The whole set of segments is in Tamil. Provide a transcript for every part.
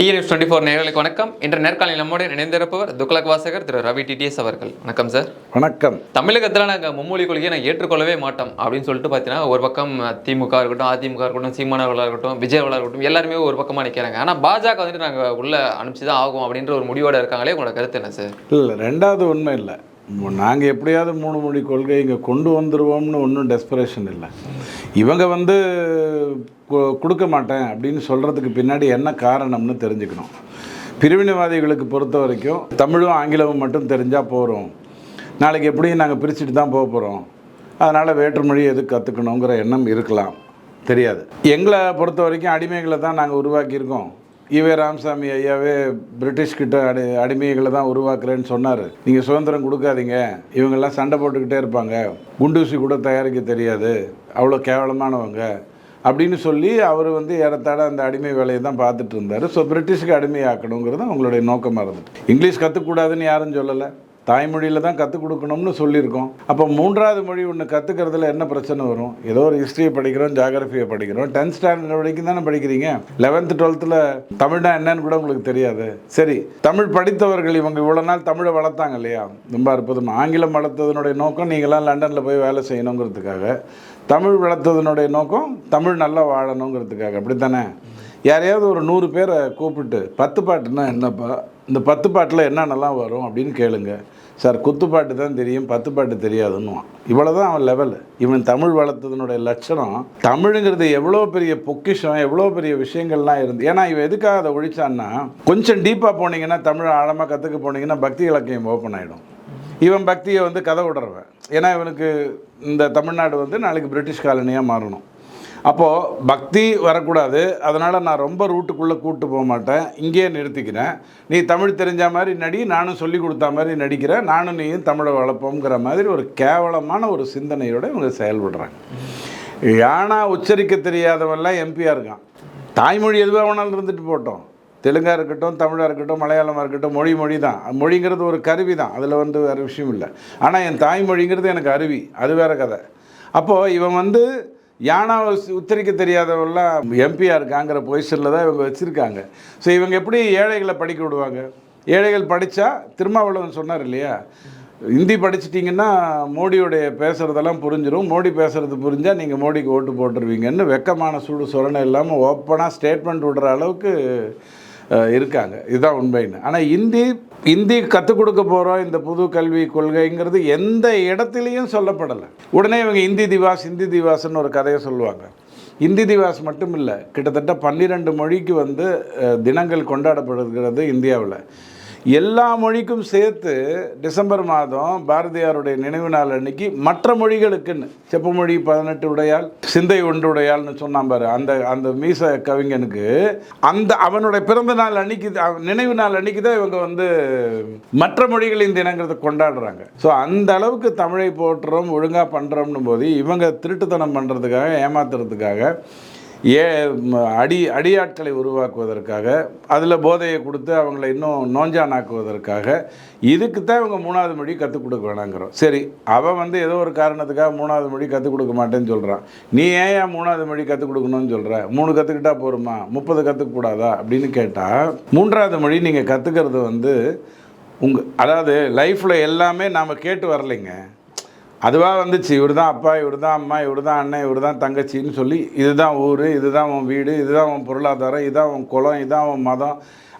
டிஎன்எஸ் டுவெண்ட்டி ஃபோர் நேர்களுக்கு வணக்கம். இன்று நேர்காணலில் நம்மோடு இணைந்திருப்பவர் துக்ளக் வாசகர் திரு ரவி டிடிஎஸ் அவர்கள். வணக்கம் சார் வணக்கம். தமிழகத்தில் நாங்கள் மும்மொழி கொள்கையை நான் ஏற்றுக்கொள்ளவே மாட்டோம் அப்படின்னு சொல்லிட்டு பார்த்தீங்கன்னா ஒரு பக்கம் திமுக இருக்கட்டும் அதிமுக இருக்கட்டும் சீமானவர்களாக இருக்கட்டும் விஜயவர்களாக இருக்கட்டும் எல்லாருமே ஒரு பக்கமாக நிற்கிறாங்க ஆனால் பாஜக வந்துட்டு நாங்கள் உள்ள அனுப்பிச்சு தான் ஆகும் அப்படின்ற ஒரு முடிவோட இருக்காங்களே உங்களோட கருத்து என்ன சார் இல்லை ரெண்டாவது உண்மை இல்லை. நாங்கள் எப்படியாவது மூணு மொழி கொள்கை இங்கே கொண்டு வந்துருவோம்னு ஒன்றும் டெஸ்பரேஷன் இல்லை. இவங்க வந்து கொடுக்க மாட்டேன் அப்படின்னு சொல்கிறதுக்கு பின்னாடி என்ன காரணம்னு தெரிஞ்சுக்கணும். பிரிவினைவாதிகளுக்கு பொறுத்த வரைக்கும் தமிழும் ஆங்கிலமும் மட்டும் தெரிஞ்சால் போகிறோம் நாளைக்கு எப்படியும் நாங்கள் பிரிச்சுட்டு தான் போக போகிறோம் அதனால் வேற்றுமொழி எதுக்கு கற்றுக்கணுங்கிற எண்ணம் இருக்கலாம். தெரியாது. எங்களை பொறுத்த வரைக்கும் அடிமைகளை தான் நாங்கள் உருவாக்கியிருக்கோம். ஈவே ராமசாமி ஐயாவே பிரிட்டிஷ்கிட்ட அடி அடிமைகளை தான் உருவாக்குறேன்னு சொன்னார். நீங்கள் சுதந்திரம் கொடுக்காதீங்க. இவங்கெல்லாம் சண்டை போட்டுக்கிட்டே இருப்பாங்க. குண்டூசி கூட தயாரிக்க தெரியாது. அவ்வளோ கேவலமானவங்க. அப்படின்னு சொல்லி அவர் வந்து ஏறத்தாழ அந்த அடிமை வேலையை தான் பார்த்துட்டு இருந்தார். ஸோ பிரிட்டிஷ்க்கு அடிமையாக்கணுங்கிறது அவங்களுடைய நோக்கமாக இருந்தது இங்கிலீஷ் கற்றுக்கூடாதுன்னு யாரும் சொல்லலை. தாய்மொழியில் தான் கற்றுக் கொடுக்கணும்னு சொல்லியிருக்கோம். அப்போ மூன்றாவது மொழி ஒன்று கற்றுக்கிறதுல என்ன பிரச்சனை வரும்? ஏதோ ஒரு ஹிஸ்ட்ரியை படிக்கிறோம் ஜாகிரஃபியை படிக்கிறோம். டென்த் ஸ்டாண்டர்ட் வரைக்கும் தானே படிக்கிறீங்க? லெவன்த்து டுவெல்த்தில் தமிழ்னா என்னன்னு கூட உங்களுக்கு தெரியாது. சரி தமிழ் படித்தவர்கள் இவங்க இவ்வளோ நாள் தமிழை வளர்த்தாங்க இல்லையா? ரொம்ப அற்புதம். ஆங்கிலம் வளர்த்ததனுடைய நோக்கம் நீங்களாம் லண்டனில் போய் வேலை செய்யணுங்கிறதுக்காக. தமிழ் வளர்த்ததனுடைய நோக்கம் தமிழ் நல்லா வாழணுங்கிறதுக்காக. அப்படித்தானே? யாரையாவது ஒரு நூறு பேரை கூப்பிட்டு பத்து பாட்டுனா என்னப்பா? இந்த பத்து பாட்டில் என்னென்னலாம் வரும் அப்படின்னு கேளுங்க. சார் குத்துப்பாட்டு தான் தெரியும் பத்து பாட்டு தெரியாதுன்னுவான். இவ்வளோ தான் அவன் லெவல் இவன் தமிழ் வளர்த்ததனுடைய லட்சணம் தமிழுங்கிறது எவ்வளோ பெரிய பொக்கிஷம் எவ்வளோ பெரிய விஷயங்கள்லாம் இருந்து ஏன்னா இவன் எதுக்காக அதை ஒழிச்சான்னா கொஞ்சம் டீப்பாக போனீங்கன்னா தமிழ் ஆழமாக கற்றுக்க போனீங்கன்னா பக்தி இலக்கியம் ஓப்பன் ஆகிடும் இவன் பக்தியை வந்து கதை விடுறவன். ஏன்னா இவனுக்கு இந்த தமிழ்நாடு வந்து நாளைக்கு பிரிட்டிஷ் காலனியாக மாறணும். அப்போது பக்தி வரக்கூடாது. அதனால் நான் ரொம்ப ரூட்டுக்குள்ளே கூட்டு போக மாட்டேன். இங்கேயே நிறுத்திக்கிறேன். நீ தமிழ் தெரிஞ்ச மாதிரி நடி நானும் சொல்லி கொடுத்த மாதிரி நடிக்கிறேன் நானும் நீயும் தமிழை வளர்ப்போங்கிற மாதிரி ஒரு கேவலமான ஒரு சிந்தனையோட இவங்க செயல்படுறாங்க. யானா உச்சரிக்க தெரியாதவெல்லாம் எம்பியாக இருக்கான். தாய்மொழி எதுவாக வேணாலும் இருந்துட்டு போட்டோம். தெலுங்காக இருக்கட்டும் தமிழாக இருக்கட்டும் மலையாளமாக இருக்கட்டும் மொழி மொழி தான். மொழிங்கிறது ஒரு கருவி தான். அதில் வந்து வேறு விஷயம் இல்லை. ஆனால் என் தாய்மொழிங்கிறது எனக்கு அருவி. அது வேற கதை. அப்போது இவன் வந்து யானாவை உத்தரிக்க தெரியாதவெல்லாம் எம்பியாக இருக்காங்கிற பொசிஷனில் தான் இவங்க வச்சுருக்காங்க. ஸோ இவங்க எப்படி ஏழைகளை படிக்க விடுவாங்க? ஏழைகள் படித்தா திருமாவளவன் சொன்னார் இல்லையா? ஹிந்தி படிச்சிட்டிங்கன்னா மோடியோடைய பேசுகிறதெல்லாம் புரிஞ்சிடும் மோடி பேசுகிறது புரிஞ்சால் நீங்கள் மோடிக்கு ஓட்டு போட்டுருவீங்கன்னு வெக்கமான சூடு சொரணை இல்லாமல் ஓப்பனாக ஸ்டேட்மெண்ட் விடுற அளவுக்கு இருக்காங்க. இதுதான் உண்மைன்னு. ஆனால் இந்தி இந்தி கற்றுக் கொடுக்க போகிறோம் இந்த புது கல்வி கொள்கைங்கிறது எந்த இடத்துலையும் சொல்லப்படலை. உடனே இவங்க இந்தி திவாஸ் இந்தி திவாஸ்னு ஒரு கதையை சொல்லுவாங்க. இந்தி திவாஸ் மட்டும் இல்லை கிட்டத்தட்ட பன்னிரெண்டு மொழிக்கு வந்து தினங்கள் கொண்டாடப்படுகிறது இந்தியாவில். எல்லா மொழிக்கும் சேர்த்து டிசம்பர் மாதம் பாரதியாருடைய நினைவு நாள் அன்னைக்கு மற்ற மொழிகளுக்குன்னு செப்பமொழி பதினெட்டு உடையால் சிந்தை ஒன்று உடையால்னு சொன்னான் பாரு அந்த அந்த மீச கவிஞனுக்கு. அந்த அவனுடைய பிறந்த நாள் அன்னைக்கு அவன் நினைவு நாள் அன்னைக்கு தான் இவங்க வந்து மற்ற மொழிகளின் தினங்கிறத கொண்டாடுறாங்க. ஸோ அந்த அளவுக்கு தமிழை போட்டுறோம் ஒழுங்காக பண்ணுறோம்னு போது இவங்க திருட்டுத்தனம் பண்ணுறதுக்காக ஏமாத்துறதுக்காக ஏ அடி அடியாட்களை உருவாக்குவதற்காக அதில் போதையை கொடுத்து அவங்கள இன்னும் நோஞ்சானாக்குவதற்காக இதுக்கு தான் இவங்க மூணாவது மொழி கற்றுக் கொடுக்க வேணாங்கிறோம். சரி அவன் வந்து ஏதோ ஒரு காரணத்துக்காக மூணாவது மொழி கற்றுக் கொடுக்க மாட்டேன்னு சொல்கிறான் நீ ஏன் ஏன் மூணாவது மொழி கற்றுக் கொடுக்கணும்னு சொல்கிற மூணு கற்றுக்கிட்டா போருமா? முப்பது கற்றுக்கூடாதா அப்படின்னு கேட்டால் மூன்றாவது மொழி நீங்கள் கற்றுக்கிறது வந்து உங்கள் அதாவது லைஃப்பில் எல்லாமே நாம் கேட்டு வரலைங்க. அதுவாக வந்துச்சு. இவர் தான் அப்பா இவர் தான் அம்மா இவர் தான் அண்ணன் இவர் தான் தங்கச்சின்னு சொல்லி இதுதான் ஊர் இதுதான் உன் வீடு இதுதான் உன் பொருளாதாரம் இதுதான் உன் குளம் இதுதான் உன் மதம்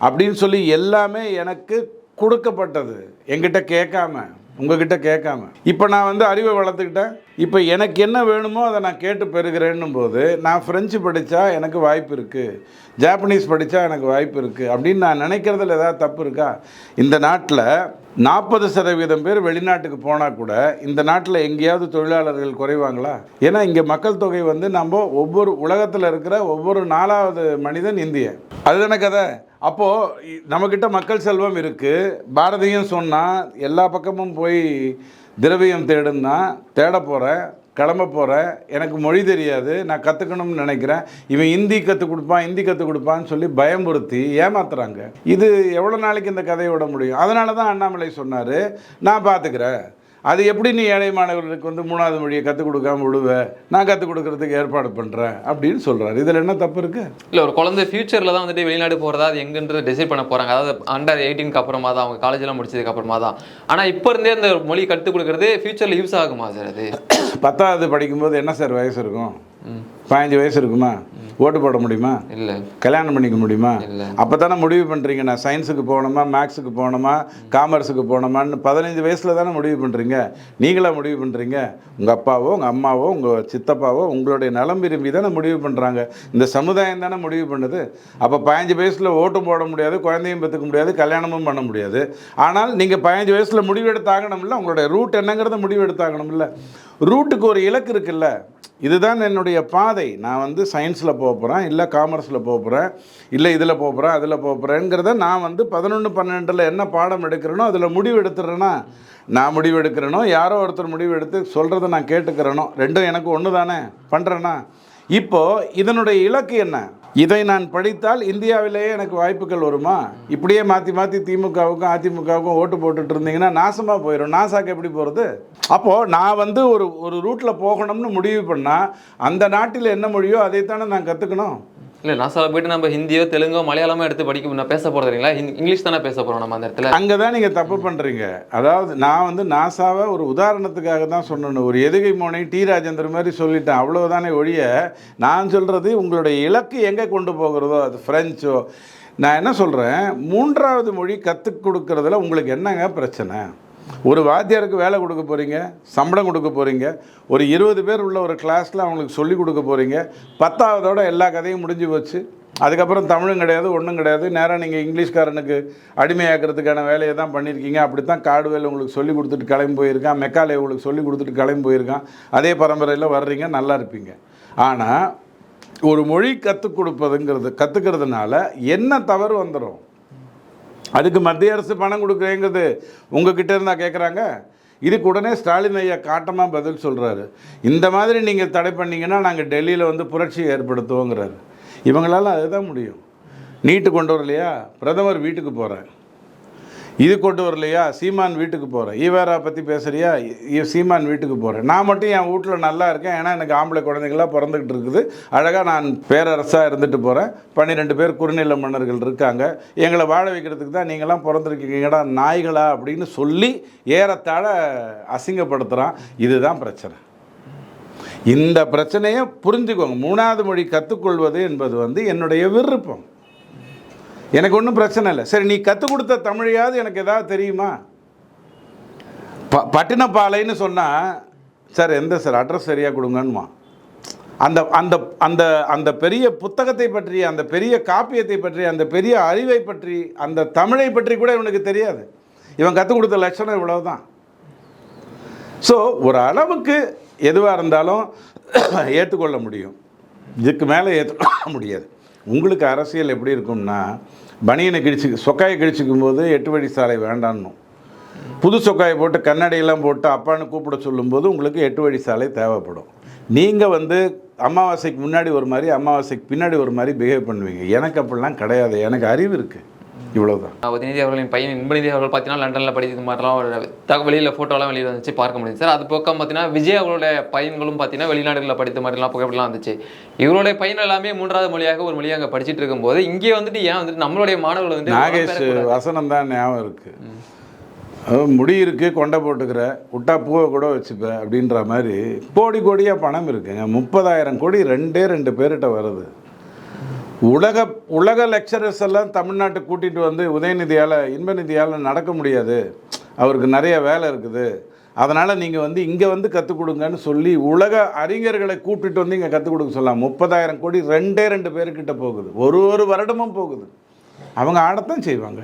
அப்படின்னு சொல்லி எல்லாமே எனக்கு கொடுக்கப்பட்டது. என்கிட்ட கேட்காம உங்ககிட்ட கேட்காம. இப்போ நான் வந்து அறிவை வளர்த்துக்கிட்டேன். இப்போ எனக்கு என்ன வேணுமோ அதை நான் கேட்டு பெறுகிறேன்னும் போது நான் ஃப்ரெஞ்சு படித்தா எனக்கு வாய்ப்பு இருக்குது ஜாப்பனீஸ் படித்தா எனக்கு வாய்ப்பு இருக்குது அப்படின்னு நான் நினைக்கிறதுல ஏதாவது தப்பு இருக்கா? இந்த நாட்டில் நாற்பது சதவீதம் பேர் வெளிநாட்டுக்கு போனால் கூட இந்த நாட்டில் எங்கேயாவது தொழிலாளர்கள் குறைவாங்களா? ஏன்னா இங்கே மக்கள் தொகை வந்து நம்ம ஒவ்வொரு உலகத்தில் இருக்கிற ஒவ்வொரு நாலாவது மனிதன் இந்திய. அதுதானே கதை? அப்போது நம்மக்கிட்ட மக்கள் செல்வம் இருக்குது பாரதியும் சொன்னால் எல்லா பக்கமும் போய் திரவியம் தேடுன்னா தேட போகிறேன் கிளம்ப போகிறேன் எனக்கு மொழி தெரியாது. நான் கற்றுக்கணும்னு நினைக்கிறேன். இவன் ஹிந்தி கற்றுக் கொடுப்பான் ஹிந்தி கற்றுக் கொடுப்பான்னு சொல்லி பயமுறுத்தி ஏமாத்துறாங்க. இது எவ்வளோ நாளைக்கு இந்த கதையை விட முடியும்? அதனால தான் அண்ணாமலை சொன்னார் நான் பார்த்துக்கிறேன் அது எப்படி நீ ஏழை மாணவர்களுக்கு வந்து மூணாவது மொழியை கற்றுக் கொடுக்காம விடுவ நான் கற்றுக் கொடுக்கறதுக்கு ஏற்பாடு பண்ணுறேன் அப்படின்னு சொல்கிறாரு இதில் என்ன தப்பு இருக்குது இல்லை ஒரு குழந்தை ஃபியூச்சரில் தான் வந்துட்டு வெளிநாடு போகிறதா அது எங்கன்றது டிசைட் பண்ண போகிறாங்க அதாவது அண்டர் எயிட்டீனுக்கு அப்புறமா தான் அவங்க காலேஜெலாம் முடிச்சதுக்கு அப்புறமா தான். ஆனால் இப்போ இருந்தே இந்த மொழி கற்றுக் கொடுக்குறது ஃபியூச்சரில் யூஸ் ஆகுமா சார் அது? பத்தாவது படிக்கும்போது என்ன சார் வயசு இருக்கும்? பதினஞ்சு வயசு இருக்குமா? ஓட்டு போட முடியுமா? இல்லை. கல்யாணம் பண்ணிக்க முடியுமா? இல்ல. அப்போ தானே முடிவு பண்ணுறீங்க நான் சயின்ஸுக்கு போகணுமா மேக்ஸுக்கு போகணுமா காமர்ஸுக்கு போகணுமான்னு பதினஞ்சு வயசில் தானே முடிவு பண்ணுறீங்க நீங்களா முடிவு பண்ணுறீங்க உங்கள் அப்பாவோ உங்கள் அம்மாவோ உங்கள் சித்தப்பாவோ உங்களுடைய நலம் விரும்பி தானே முடிவு பண்ணுறாங்க இந்த சமுதாயம் தானே முடிவு பண்ணுது. அப்போ பதினஞ்சு வயசில் ஓட்டும் போட முடியாது குழந்தையும் பெற்றுக்க முடியாது கல்யாணமும் பண்ண முடியாது. ஆனால் நீங்கள் பதினஞ்சு வயசில் முடிவெடுத்தாகணும்ல உங்களுடைய ரூட் என்னங்கிறத முடிவெடுத்தாகணும்ல. ரூட்டுக்கு ஒரு இலக்கு இருக்குல்ல. இதுதான் என்னுடைய பாதை. நான் வந்து சயின்ஸில் போக போகிறேன் இல்லை காமர்ஸில் போக போகிறேன் இல்லை இதில் போக போகிறேன் அதில் போக போகிறேங்கிறத நான் வந்து பதினொன்று பன்னெண்டில் என்ன பாடம் எடுக்கிறேனோ அதில் முடிவு எடுத்துடுறேன்னா நான் முடிவு எடுக்கிறேனோ? யாரோ ஒருத்தர் முடிவு எடுத்து சொல்கிறத நான் கேட்டுக்கிறேனோ? ரெண்டும் எனக்கு ஒன்று தானே பண்ணுறேன்னா இப்போது இதனுடைய இலக்கு என்ன? இதை நான் படித்தால் இந்தியாவிலேயே எனக்கு வாய்ப்புகள் வருமா? இப்படியே மாற்றி மாற்றி திமுகவுக்கும் அதிமுகவுக்கும் ஓட்டு போட்டுட்டு இருந்தீங்கன்னா நாசமாக போயிடும் நாசாக்கு எப்படி போகிறது அப்போது நான் வந்து ஒரு ஒரு ரூட்டில் போகணும்னு முடிவு பண்ணால் அந்த நாட்டில் என்ன மொழியோ அதைத்தானே நான் கற்றுக்கணும் இல்லை நாசாவில் போயிட்டு நம்ம ஹிந்தியோ தெலுங்கோ மலையாளமோ எடுத்து படிக்க நான் பேச போகிறது இல்லைங்களா? ஹிந்தி- இங்கிலீஷ் தானே பேச போகிறோம் நம்ம அந்த இடத்துல. அங்கே தான் நீங்கள் தப்பு பண்ணுறீங்க அதாவது நான் வந்து நாசாவை ஒரு உதாரணத்துக்காக தான் சொன்னேன் ஒரு எதுகை மோனை டி ராஜேந்தர் மாதிரி சொல்லிட்டேன். அவ்வளோதானே ஒழிய நான் சொல்கிறது உங்களுடைய இலக்கு எங்கே கொண்டு போகிறதோ அது ஃப்ரெஞ்சோ நான் என்ன சொல்கிறேன் மூன்றாவது மொழி கற்றுக் கொடுக்கறதுல உங்களுக்கு என்னங்க பிரச்சனை? ஒரு வாத்தியாருக்கு வேலை கொடுக்க போகிறீங்க சம்பளம் கொடுக்க போகிறீங்க ஒரு இருபது பேர் உள்ள ஒரு கிளாஸில் அவங்களுக்கு சொல்லிக் கொடுக்க போகிறீங்க பத்தாவதோட எல்லா கதையும் முடிஞ்சு போச்சு. அதுக்கப்புறம் தமிழும் கிடையாது ஒன்றும் கிடையாது. நேராக நீங்கள் இங்கிலீஷ்காரனுக்கு அடிமையாக்கிறதுக்கான வேலையை தான் பண்ணியிருக்கீங்க. அப்படி தான் காடுவேல் உங்களுக்கு சொல்லி கொடுத்துட்டு கிளம்பி போயிருக்கான் மெக்காலே உங்களுக்கு சொல்லி கொடுத்துட்டு கிளம்பி போயிருக்கான். அதே பரம்பரையில் வர்றீங்க நல்லா இருப்பீங்க. ஆனால் ஒரு மொழி கற்றுக் கொடுப்பதுங்கிறது கற்றுக்கிறதுனால என்ன தவறு வந்துடும் அதுக்கு மத்திய அரசு பணம் கொடுக்குறேங்கிறது உங்ககிட்ட இருந்தா கேட்குறாங்க இதுக்கு உடனே ஸ்டாலின் ஐயா காட்டமாக பதில் சொல்கிறாரு இந்த மாதிரி நீங்கள் தடை பண்ணீங்கன்னா நாங்கள் டெல்லியில் வந்து புரட்சி ஏற்படுத்துவோங்கிறாரு. இவங்களால அதுதான் முடியும். நீட்டு கொண்டு வரலையா? பிரதமர் வீட்டுக்கு போகிறேன் இது கொண்டு வரலையா? சீமான் வீட்டுக்கு போகிறேன் ஈவேரா பற்றி பேசுறியா? சீமான் வீட்டுக்கு போகிறேன் நான் மட்டும் என் வீட்டில் நல்லா இருக்கேன். ஏன்னா எனக்கு ஆம்பளை குழந்தைங்களாம் பிறந்துக்கிட்டு இருக்குது. அழகாக நான் பேரரசாக இருந்துட்டு போகிறேன் பன்னிரெண்டு பேர் குறுநில மன்னர்கள் இருக்காங்க. எங்களை வாழ வைக்கிறதுக்கு தான் நீங்களாம் பிறந்திருக்கீங்கடா நாய்களா அப்படின்னு சொல்லி ஏறத்தாழ அசிங்கப்படுத்துகிறான் இதுதான் பிரச்சனை. இந்த பிரச்சனையை புரிஞ்சுக்கோங்க. மூணாவது மொழி கற்றுக்கொள்வது என்பது வந்து என்னுடைய விருப்பம். எனக்கு ஒன்றும் பிரச்சனை இல்லை. சரி நீ கற்றுக் கொடுத்த தமிழையாவது எனக்கு எதாவது தெரியுமா? ப பட்டினப்பாலைன்னு சொன்னால் சார் எந்த சார் அட்ரஸ் சரியாக கொடுங்கன்னுமா அந்த அந்த அந்த அந்த பெரிய புத்தகத்தை பற்றி அந்த பெரிய காப்பியத்தை பற்றி அந்த பெரிய அறிவை பற்றி அந்த தமிழை பற்றி கூட இவனுக்கு தெரியாது. இவன் கற்றுக் கொடுத்த லட்சணம் இவ்வளவுதான். ஸோ ஒரு அளவுக்கு எதுவாக இருந்தாலும் ஏற்றுக்கொள்ள முடியும். இதுக்கு மேலே ஏற்றுக்கொள்ள முடியாது. உங்களுக்கு அரசியல் எப்படி இருக்கும்னா பனியனை கிழிச்சு சொக்காயை கிழிச்சிக்கும் போது எட்டு வழி சாலை வேண்டான்னும். புது சொக்காயை போட்டு கண்ணாடியெல்லாம் போட்டு அப்பான்னு கூப்பிட சொல்லும்போது உங்களுக்கு எட்டு வழி சாலை தேவைப்படும். நீங்கள் வந்து அமாவாசைக்கு முன்னாடி ஒரு மாதிரி அமாவாசைக்கு பின்னாடி ஒரு மாதிரி பிஹேவ் பண்ணுவீங்க. எனக்கு அப்படிலாம் கிடையாது. எனக்கு அறிவு இருக்குது இவ்வளவுதான். உதயநிதி அவர்களின் பையன் இன்பநிதி அவர்கள் பார்த்தீங்கன்னா லண்டனில் படித்தது மாதிரிலாம் ஒரு வெளியில் ஃபோட்டோலாம் வெளியில் வந்துச்சு பார்க்க முடியுது. சார் அது பக்கம் பார்த்தீங்கன்னா விஜய் அவர்களுடைய பையன்களும் பார்த்தீங்கன்னா வெளிநாடுகளில் படித்த மாதிரிலாம் புகைப்படலாம் வந்துச்சு. இவருடைய பையன் எல்லாமே மூன்றாவது மொழியாக ஒரு மொழியாக அங்கே படிச்சிட்டு இருக்கும்போது இங்கே வந்துட்டு ஏன் வந்துட்டு நம்மளுடைய மாணவர்கள் வந்து நாகேஷ்? வசனம் தான் ஞாபகம் இருக்கு. அதாவது முடி இருக்கு கொண்டை போட்டுக்கிற விட்டா பூவை கூட வச்சுப்ப அப்படின்ற மாதிரி கோடி கோடியாக பணம் இருக்குங்க. முப்பதாயிரம் கோடி ரெண்டே ரெண்டு பேர்கிட்ட வருது. உலக உலக லெக்சரர்ஸ் எல்லாம் தமிழ்நாட்டை கூட்டிகிட்டு வந்து உதயநிதியால் இன்பநிதியால் நடக்க முடியாது. அவருக்கு நிறைய வேலை இருக்குது. அதனால் நீங்கள் வந்து இங்கே வந்து கற்றுக் கொடுங்கன்னு சொல்லி உலக அறிஞர்களை கூப்பிட்டு வந்து இங்கே கற்றுக் கொடுக்க சொல்லலாம். முப்பதாயிரம் கோடி ரெண்டே ரெண்டு பேர்கிட்ட போகுது. ஒரு ஒரு வருடமும் போகுது. அவங்க ஆடத்தான் செய்வாங்க.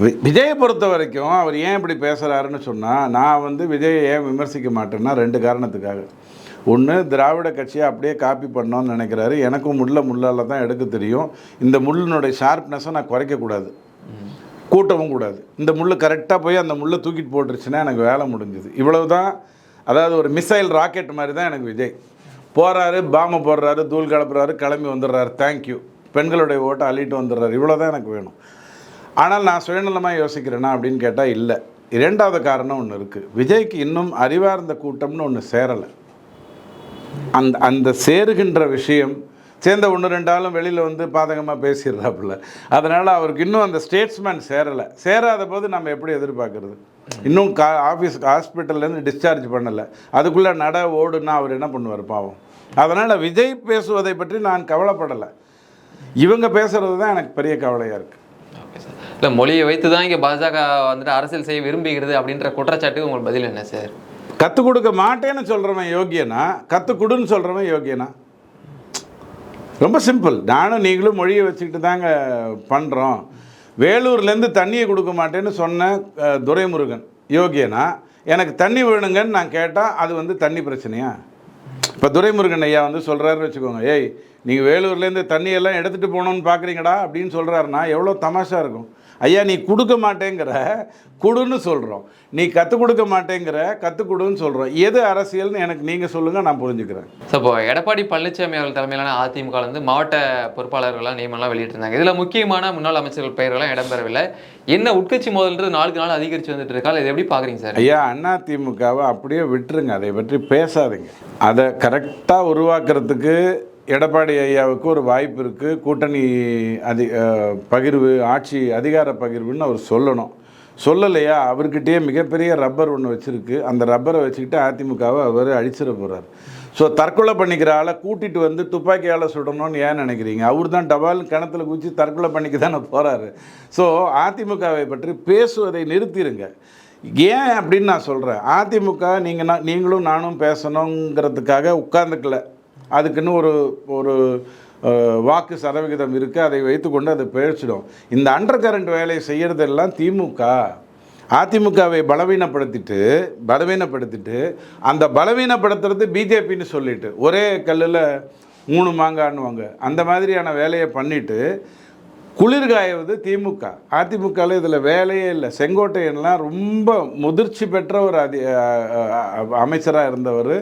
வி- விஜயை பொறுத்த வரைக்கும் அவர் ஏன் இப்படி பேசுகிறாருன்னு சொன்னால் நான் வந்து விஜயை ஏன் விமர்சிக்க மாட்டேன்னா ரெண்டு காரணத்துக்காக. ஒன்று திராவிட கட்சியை அப்படியே காப்பி பண்ணோன்னு நினைக்கிறாரு. எனக்கும் முள்ள முள்ளால் தான் எடுக்க தெரியும். இந்த முள்ளினுடைய ஷார்ப்னஸை நான் குறைக்கக்கூடாது கூட்டவும் கூடாது. இந்த முள் கரெக்டாக போய் அந்த முள்ளை தூக்கிட்டு போட்டுருச்சுன்னா எனக்கு வேலை முடிஞ்சுது. இவ்வளவு தான் அதாவது ஒரு மிசைல் ராக்கெட் மாதிரி தான் எனக்கு விஜய். போகிறாரு பாம்பை போடுறாரு தூள் கிளப்புறாரு கிளம்பி வந்துடுறாரு. தேங்க்யூ பெண்களுடைய ஓட்டை அள்ளிட்டு வந்துடுறாரு. இவ்வளோ தான் எனக்கு வேணும். ஆனால் நான் சுயநலமாக யோசிக்கிறேன்னா அப்படின்னு கேட்டால் இல்லை. இரண்டாவது காரணம் ஒன்று இருக்குது விஜய்க்கு இன்னும் அறிவார்ந்த கூட்டம்னு ஒன்று சேரலை. அந்த அந்த சேருகின்ற விஷயம் சேர்ந்த ஒன்று ரெண்டாலும் வெளியில் வந்து பாதகமாக பேசிடுறாப்புல. அதனால் அவருக்கு இன்னும் அந்த ஸ்டேட்ஸ்மேன் சேரலை. சேராத போது நம்ம எப்படி எதிர்பார்க்கறது? இன்னும் கா ஆஃபீஸ்க்கு ஹாஸ்பிட்டல்லேருந்து டிஸ்சார்ஜ் பண்ணலை. அதுக்குள்ளே நட ஓடுன்னா அவர் என்ன பண்ணுவார் பாவம். அதனால் விஜய் பேசுவதை பற்றி நான் கவலைப்படலை. இவங்க பேசுகிறது தான் எனக்கு பெரிய கவலையாக இருக்குது இல்லை மொழியை வைத்து தான் இங்கே பாஜக வந்துட்டு அரசியல் செய்ய விரும்புகிறது அப்படின்ற குற்றச்சாட்டுக்கு உங்களுக்கு பதில் என்ன சார்? கற்றுக் கொடுக்க மாட்டேன்னு சொல்கிறவன் யோகியனா? கற்றுக் கொடுன்னு சொல்கிறவன் யோகியனா? ரொம்ப சிம்பிள் நானும் நீங்களும் மொழியை வச்சுக்கிட்டு தாங்க பண்ணுறோம் வேலூர்லேருந்து தண்ணியை கொடுக்க மாட்டேன்னு சொன்ன துரைமுருகன் யோகியனா எனக்கு தண்ணி வேணுங்கன்னு நான் கேட்டால் அது வந்து தண்ணி பிரச்சனையா? இப்போ துரைமுருகன் ஐயா வந்து சொல்கிறாருன்னு வச்சுக்கோங்க ஏய் நீங்கள் வேலூர்லேருந்து தண்ணியெல்லாம் எடுத்துகிட்டு போகணுன்னு பார்க்குறீங்கடா அப்படின்னு சொல்கிறாருன்னா எவ்வளோ தமாஷாக இருக்கும். ஐயா நீ கொடுக்க மாட்டேங்கிற கொடுன்னு சொல்கிறோம் நீ கற்றுக் கொடுக்க மாட்டேங்கிற கற்றுக் கொடுன்னு சொல்கிறோம் எது அரசியல்னு எனக்கு நீங்கள் சொல்லுங்கள் நான் புரிஞ்சுக்கிறேன். ஸோ இப்போ எடப்பாடி பழனிசாமி அவர்கள் தலைமையிலான அதிமுக வந்து மாவட்ட பொறுப்பாளர்கள்லாம் நியமனம்லாம் வெளியிட்டிருந்தாங்க. இதில் முக்கியமான முன்னாள் அமைச்சர்கள் பெயர்கள்லாம் இடம்பெறவில்லை. என்ன உட்கட்சி மோதல்ன்றது நாளுக்கு நாள் அதிகரித்து வந்துட்டு இருக்கா? இதை எப்படி பார்க்குறீங்க சார்? ஐயா அண்ணா திமுகவை அப்படியே விட்டுருங்க. அதை பற்றி பேசாதீங்க. அதை கரெக்டாக உருவாக்குறதுக்கு எடப்பாடி ஐயாவுக்கு ஒரு வாய்ப்பு இருக்குது கூட்டணி அதி பகிர்வு ஆட்சி அதிகார பகிர்வுன்னு அவர் சொல்லணும். சொல்லலையா? அவர்கிட்டயே மிகப்பெரிய ரப்பர் ஒன்று வச்சுருக்கு. அந்த ரப்பரை வச்சுக்கிட்டு அதிமுகவை அவர் அழிச்சிட போகிறார் ஸோ தற்கொலை பண்ணிக்கிற ஆளை கூட்டிகிட்டு வந்து துப்பாக்கியால் சுடணும்னு ஏன் நினைக்கிறீங்க? அவர் தான் டபால் கிணத்துல குச்சி தற்கொலை பண்ணிக்க தானே போகிறாரு ஸோ அதிமுகவை பற்றி பேசுவதை நிறுத்திடுங்க ஏன் அப்படின்னு நான் சொல்கிறேன் அதிமுக நீங்கள் நான் நீங்களும் நானும் பேசணுங்கிறதுக்காக உட்காந்துக்கலை அதுக்குன்னு ஒரு ஒரு வாக்கு சதவிகிதம் இருக்குது அதை வைத்துக்கொண்டு அதை பிழைச்சிடும் இந்த அண்டர் கரண்ட் வேலையை செய்கிறதெல்லாம் திமுக. அதிமுகவை பலவீனப்படுத்திட்டு பலவீனப்படுத்திட்டு அந்த பலவீனப்படுத்துறது பிஜேபின்னு சொல்லிட்டு ஒரே கல்லில் மூணு மாங்கான்னுவாங்க. அந்த மாதிரியான வேலையை பண்ணிவிட்டு குளிர்காயவது திமுக. அதிமுகவில் இதில் வேலையே இல்லை. செங்கோட்டையன்லாம் ரொம்ப முதிர்ச்சி பெற்ற ஒரு அதி அமைச்சராக இருந்தவர்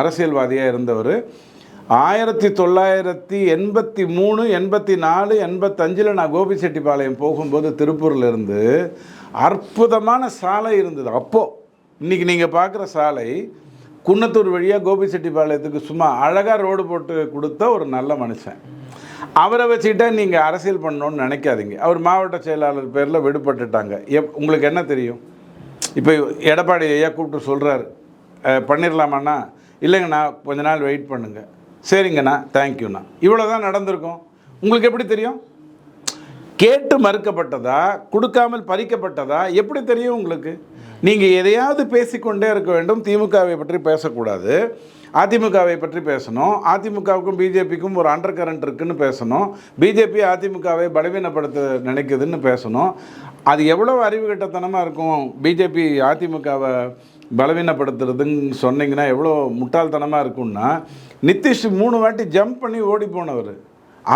அரசியல்வாதியாக இருந்தவர். ஆயிரத்தி தொள்ளாயிரத்தி எண்பத்தி மூணு எண்பத்தி நாலு எண்பத்தஞ்சில் நான் கோபிச்செட்டிப்பாளையம் போகும்போது திருப்பூர்லேருந்து அற்புதமான சாலை இருந்தது. அப்போது இன்றைக்கி நீங்கள் பார்க்குற சாலை குன்னத்தூர் வழியாக கோபிச்செட்டிப்பாளையத்துக்கு சும்மா அழகாக ரோடு போட்டு கொடுத்த ஒரு நல்ல மனுஷன். அவரை வச்சுக்கிட்டா நீங்கள் அரசியல் பண்ணணும்னு நினைக்காதீங்க. அவர் மாவட்ட செயலாளர் பேரில் விடுபட்டுட்டாங்க. எப் உங்களுக்கு என்ன தெரியும்? இப்போ எடப்பாடி ஐயா கூப்பிட்டு சொல்கிறாரு பண்ணிடலாமாண்ணா இல்லைங்கண்ணா கொஞ்ச நாள் வெயிட் பண்ணுங்க. சரிங்கண்ணா தேங்க்யூண்ணா இவ்வளோ தான் நடந்திருக்கும். உங்களுக்கு எப்படி தெரியும்? கேட்டு மறுக்கப்பட்டதா? கொடுக்காமல் பறிக்கப்பட்டதா? எப்படி தெரியும் உங்களுக்கு? நீங்கள் எதையாவது பேசிக்கொண்டே இருக்க வேண்டும். திமுகவை பற்றி பேசக்கூடாது. அதிமுகவை பற்றி பேசணும். அதிமுகவுக்கும் பிஜேபிக்கும் ஒரு அண்டர் கரண்ட் இருக்குன்னு பேசணும். பிஜேபி அதிமுகவை பலவீனப்படுத்த நினைக்குதுன்னு பேசணும். அது எவ்வளோ அறிவுகட்டத்தனமாக இருக்கும்? பிஜேபி அதிமுகவை பலவீனப்படுத்துறதுன்னு சொன்னீங்கன்னா எவ்வளோ முட்டாள்தனமாக இருக்கும்னா நிதிஷ் மூணு வாட்டி ஜம்ப் பண்ணி ஓடி போனவர்.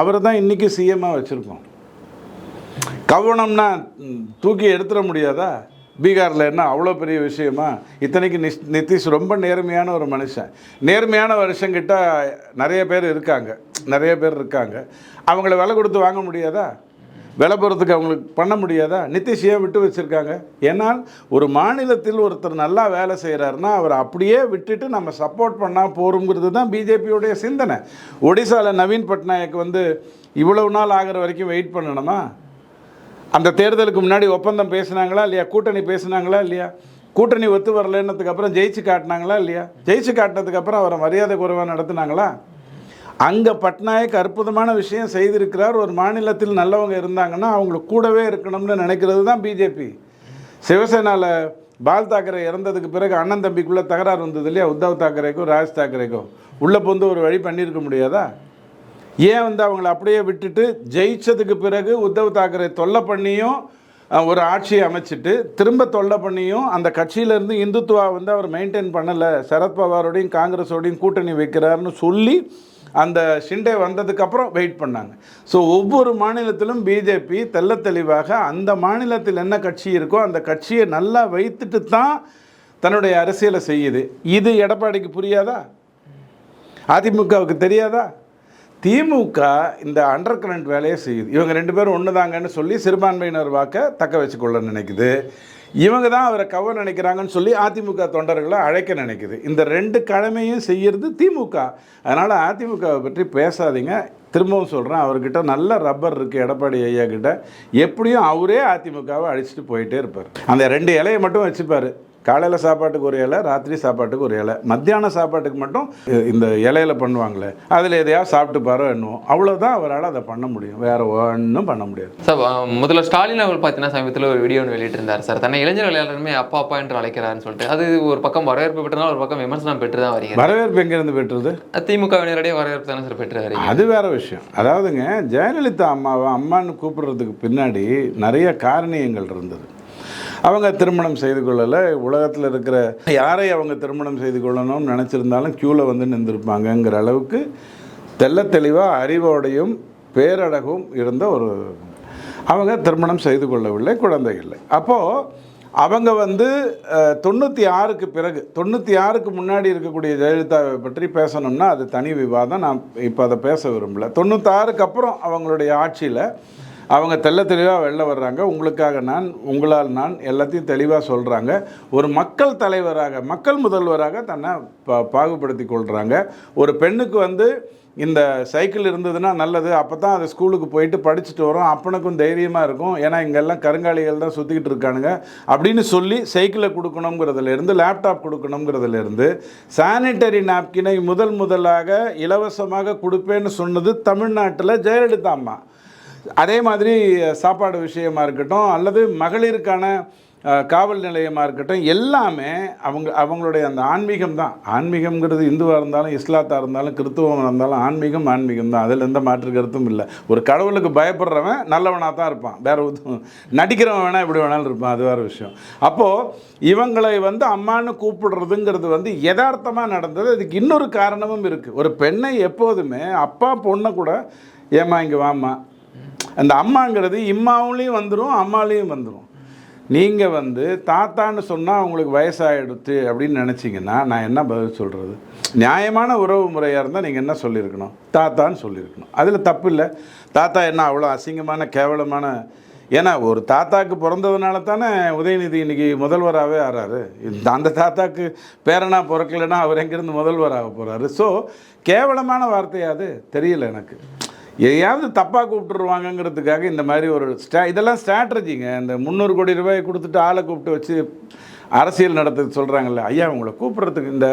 அவர் தான் இன்றைக்கி சிஎம்மாக வச்சுருக்கோம். கவனம்னா தூக்கி எடுத்துட முடியாதா? பீகாரில் என்ன அவ்வளோ பெரிய விஷயமா? இத்தனைக்கு நிஷ் நிதிஷ் ரொம்ப நேர்மையான ஒரு மனுஷன். நேர்மையான வருஷங்கிட்ட நிறைய பேர் இருக்காங்க. நிறைய பேர் இருக்காங்க. அவங்கள விலை கொடுத்து வாங்க முடியாதா? விலை போகிறதுக்கு அவங்களுக்கு பண்ண முடியாதா? நிதிஷ் ஏன் விட்டு வச்சுருக்காங்க? ஏன்னால் ஒரு மாநிலத்தில் ஒருத்தர் நல்லா வேலை செய்கிறாருன்னா அவர் அப்படியே விட்டுட்டு நம்ம சப்போர்ட் பண்ணால் போருங்கிறது தான் பிஜேபியோடைய சிந்தனை. ஒடிசாவில் நவீன் பட்நாயக் வந்து இவ்வளவு நாள் ஆகிற வரைக்கும் வெயிட் பண்ணணுமா? அந்த தேர்தலுக்கு முன்னாடி ஒப்பந்தம் பேசுனாங்களா இல்லையா? கூட்டணி பேசுனாங்களா இல்லையா? கூட்டணி ஒத்து வரலன்னதுக்கு அப்புறம் ஜெயிச்சு காட்டினாங்களா இல்லையா? ஜெயிச்சு காட்டினதுக்கு அப்புறம் அவரை மரியாதை குறைவாக நடத்தினாங்களா? அங்கே பட்நாயக் அற்புதமான விஷயம் செய்திருக்கிறார். ஒரு மாநிலத்தில் நல்லவங்க இருந்தாங்கன்னா அவங்களுக்கு கூடவே இருக்கணும்னு நினைக்கிறது தான் பிஜேபி சிவசேனாவில் பால் தாக்கரே இறந்ததுக்கு பிறகு அண்ணன் தம்பிக்குள்ளே தகராறு வந்தது இல்லையா? உத்தவ் தாக்கரேக்கும் ராஜ் தாக்கரேக்கும் உள்ளே போந்து ஒரு வழி பண்ணியிருக்க முடியாதா? ஏன் வந்து அவங்கள அப்படியே விட்டுட்டு ஜெயிச்சதுக்கு பிறகு உத்தவ் தாக்கரே தொல்லை பண்ணியும் ஒரு ஆட்சியை அமைச்சிட்டு திரும்ப தொல்லை பண்ணியும் அந்த கட்சியிலேருந்து இந்துத்துவா வந்து அவர் மெயின்டைன் பண்ணலை. சரத்பவாரோடையும் காங்கிரஸோடையும் கூட்டணி வைக்கிறாருன்னு சொல்லி அந்த ஷிண்டே வந்ததுக்கப்புறம் வெயிட் பண்ணாங்க. ஸோ ஒவ்வொரு மாநிலத்திலும் பிஜேபி தெல்ல தெளிவாக அந்த மாநிலத்தில் என்ன கட்சி இருக்கோ அந்த கட்சியை நல்லா வைத்துட்டு தான் தன்னுடைய அரசியலை செய்யுது. இது எடப்பாடிக்கு புரியாதா? அதிமுகவுக்கு தெரியாதா? திமுக இந்த அண்டர் கரண்ட் வேலையை செய்யுது. இவங்க ரெண்டு பேரும் ஒன்று தாங்கன்னு சொல்லி சிறுபான்மையினர் வாக்கை தக்க வச்சுக்கொள்ள நினைக்குது. இவங்க தான் அவரை கவ நினைக்கிறாங்கன்னு சொல்லி அதிமுக தொண்டர்களை அழைக்க நினைக்குது. இந்த ரெண்டு கடமையும் செய்கிறது திமுக. அதனால் அதிமுகவை பற்றி பேசாதீங்க. திரும்பவும் சொல்கிறேன் அவர்கிட்ட நல்ல ரப்பர் இருக்குது எடப்பாடி ஐயா கிட்ட எப்படியும் அவரே அதிமுகவை அழிச்சிட்டு போயிட்டே இருப்பார். அந்த ரெண்டு இலையை மட்டும் வச்சுப்பார். காலையில் சாப்பாட்டுக்கு ஒரு இலை ராத்திரி சாப்பாட்டுக்கு ஒரு இலை. மத்தியான சாப்பாட்டுக்கு மட்டும் இந்த இலையில பண்ணுவாங்களே அதில் எதையாவது சாப்பிட்டு பாரு என்னுவோம் அவ்வளோதான் அவரால் அதை பண்ண முடியும். வேறு ஒன்றும் பண்ண முடியாது. சார் முதல்வர் ஸ்டாலின் அவர் பார்த்தீங்கன்னா சமீபத்தில் ஒரு வீடியோ ஒன்று வெளியிட்டிருந்தார் சார். தன்னை இளைஞர்கள் எல்லாருமே அப்பா அப்பா என்று அழைக்கிறாருன்னு சொல்லிட்டு. அது ஒரு பக்கம் வரவேற்பு பெற்றதால் ஒரு பக்கம் விமர்சனம் பெற்று தான் வருகிறது. வரவேற்பு எங்கேருந்து பெற்றது? திமுகவினரிடையே வரவேற்பு தானே சார் பெற்று அது வேற விஷயம். அதாவதுங்க ஜெயலலிதா அம்மாவை அம்மான்னு கூப்பிடுறதுக்கு பின்னாடி நிறைய காரணியங்கள் இருந்தது. அவங்க திருமணம் செய்து கொள்ளலை. உலகத்தில் இருக்கிற யாரை அவங்க திருமணம் செய்து கொள்ளணும்னு நினச்சிருந்தாலும் க்யூவில் வந்து நின்றுருப்பாங்கங்கிற அளவுக்கு தெள்ள தெளிவாக அறிவோடையும் பேரழகும் இருந்த ஒரு அவங்க திருமணம் செய்து கொள்ளவில்லை குழந்தை இல்லை. அப்போது அவங்க வந்து தொண்ணூற்றி ஆறுக்கு பிறகு தொண்ணூற்றி ஆறுக்கு முன்னாடி இருக்கக்கூடிய ஜெயலலிதாவை பற்றி பேசணும்னா அது தனி விவாதம். நான் இப்போ அதை பேச விரும்பல. தொண்ணூற்றாறுக்கு அப்புறம் அவங்களுடைய ஆட்சியில் அவங்க தெள்ள தெளிவாக வெளில வர்றாங்க. உங்களுக்காக நான் உங்களால் நான் எல்லாத்தையும் தெளிவாக சொல்கிறாங்க ஒரு மக்கள் தலைவராக மக்கள் முதல்வராக தன்னை பா பாகுபடுத்தி கொள்கிறாங்க ஒரு பெண்ணுக்கு வந்து இந்த சைக்கிள் இருந்ததுன்னா நல்லது. அப்போ தான் அது ஸ்கூலுக்கு போயிட்டு படிச்சுட்டு வரும். அப்பனுக்கும் தைரியமாக இருக்கும். ஏன்னா இங்கெல்லாம் கருங்காலிகள் தான் சுற்றிக்கிட்டு இருக்கானுங்க. அப்படின்னு சொல்லி சைக்கிளை கொடுக்கணுங்கிறதுலேருந்து லேப்டாப் கொடுக்கணுங்கிறதுலேருந்து சானிட்டரி நாப்கினை முதல் முதலாக இலவசமாக கொடுப்பேன்னு சொன்னது தமிழ்நாட்டில் ஜெயலலிதா அம்மா. அதே மாதிரி சாப்பாடு விஷயமா இருக்கட்டும் அல்லது மகளிருக்கான காவல் நிலையமாக இருக்கட்டும் எல்லாமே அவங்க அவங்களுடைய அந்த ஆன்மீகம் தான். ஆன்மீகம்ங்கிறது இந்துவாக இருந்தாலும் இஸ்லாத்தாக இருந்தாலும் கிறித்துவமாக இருந்தாலும் ஆன்மீகம் ஆன்மீகம் தான். அதில் எந்த மாற்று கருத்தும் இல்லை. ஒரு கடவுளுக்கு பயப்படுறவன் நல்லவனாக தான் இருப்பான். வேற ஒருத்தன் நடிக்கிறவன் வேணால் எப்படி வேணாலும் இருப்பான். அது வேறு விஷயம். அப்போது இவங்களை வந்து அம்மான்னு கூப்பிடுறதுங்கிறது வந்து யதார்த்தமாக நடந்தது. அதுக்கு இன்னொரு காரணமும் இருக்குது ஒரு பெண்ணை எப்போதுமே அப்பா பொண்ணை கூட ஏம்மா இங்கே வாம்மா. அந்த அம்மாங்கிறது இம்மாவுலேயும் வந்துடும் அம்மாலேயும் வந்துடும் நீங்கள் வந்து தாத்தான்னு சொன்னால் உங்களுக்கு வயசாகிடுத்து அப்படின்னு நினச்சிங்கன்னா நான் என்ன பதில் சொல்கிறது நியாயமான உறவு முறையாக இருந்தால் நீங்கள் என்ன சொல்லியிருக்கணும்? தாத்தான்னு சொல்லியிருக்கணும். அதில் தப்பு இல்லை. தாத்தா என்ன அவ்வளோ அசிங்கமான கேவலமான ஏன்னா ஒரு தாத்தாக்கு பிறந்ததுனால தானே உதயநிதி இன்னைக்கு முதல்வராகவே ஆறாரு. இந்த அந்த தாத்தாக்கு பேரனாக பிறக்கலைன்னா அவர் எங்கேருந்து முதல்வராக போகிறாரு ஸோ கேவலமான வார்த்தையாது தெரியல எனக்கு. எதையாவது தப்பாக கூப்பிட்டுருவாங்கங்கிறதுக்காக இந்த மாதிரி ஒரு ஸ்டா இதெல்லாம் ஸ்ட்ராட்டஜிங்க இந்த முந்நூறு கோடி ரூபாய் கொடுத்துட்டு ஆளை கூப்பிட்டு வச்சு அரசியல் நடத்துக்கு சொல்கிறாங்கல்ல ஐயா உங்களை கூப்பிட்றதுக்கு இந்த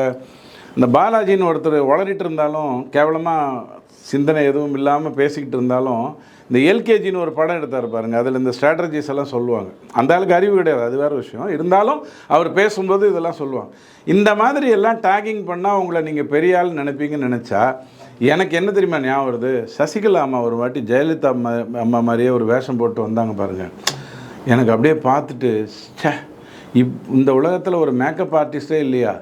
இந்த பாலாஜின்னு ஒருத்தர் வளரிட்டு இருந்தாலும் கேவலமாக சிந்தனை எதுவும் இல்லாமல் பேசிக்கிட்டு இருந்தாலும் இந்த எல்கேஜின்னு ஒரு படம் எடுத்தார் பாருங்க. அதில் இந்த ஸ்ட்ராட்டஜிஸ் எல்லாம் சொல்லுவாங்க. அந்த ஆளுக்கு அறிவு கிடையாது. அது வேறு விஷயம். இருந்தாலும் அவர் பேசும்போது இதெல்லாம் சொல்லுவாங்க. இந்த மாதிரி எல்லாம் டேகிங் பண்ணால் உங்களை நீங்கள் பெரிய ஆள் நினைப்பீங்கன்னு நினச்சா எனக்கு என்ன தெரியுமா ஞாபகம் வருது? சசிகலா அம்மா ஒரு வாட்டி ஜெயலலிதா அம்மா அம்மா மாதிரியே ஒரு வேஷம் போட்டு வந்தாங்க பாருங்கள் எனக்கு அப்படியே பார்த்துட்டு ச்சே இப் இந்த உலகத்தில் ஒரு மேக்கப் ஆர்டிஸ்டே இல்லையா?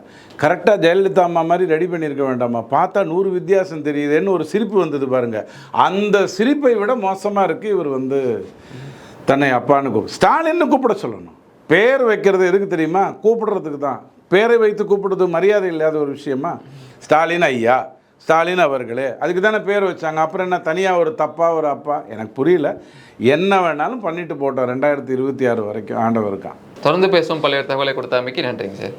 கரெக்டாக ஜெயலலிதா அம்மா மாதிரி ரெடி பண்ணியிருக்க வேண்டாமா? பார்த்தா நூறு வித்தியாசம் தெரியுதேன்னு ஒரு சிரிப்பு வந்தது பாருங்கள் அந்த சிரிப்பை விட மோசமாக இருக்குது இவர் வந்து தன்னை அப்பான்னு கூப்பிடு ஸ்டாலின்னு கூப்பிட சொல்லணும். பேர் வைக்கிறது எதுக்கு தெரியுமா? கூப்பிடுறதுக்கு தான். பேரை வைத்து கூப்பிடுறது மரியாதை இல்லாத ஒரு விஷயமா? ஸ்டாலின் ஐயா ஸ்டாலின் அவர்களே அதுக்கு தானே பேர் வச்சாங்க. அப்புறம் என்ன தனியாக ஒரு தப்பா ஒரு அப்பா? எனக்கு புரியல. என்ன வேணாலும் பண்ணிட்டு போட்டோம் ரெண்டாயிரத்தி இருபத்தி ஆறு வரைக்கும் ஆண்டவர் இருக்கான் தொடர்ந்து பேசும் பல்வேறு தகவலை கொடுத்தமைக்கு நன்றிங்க சார்.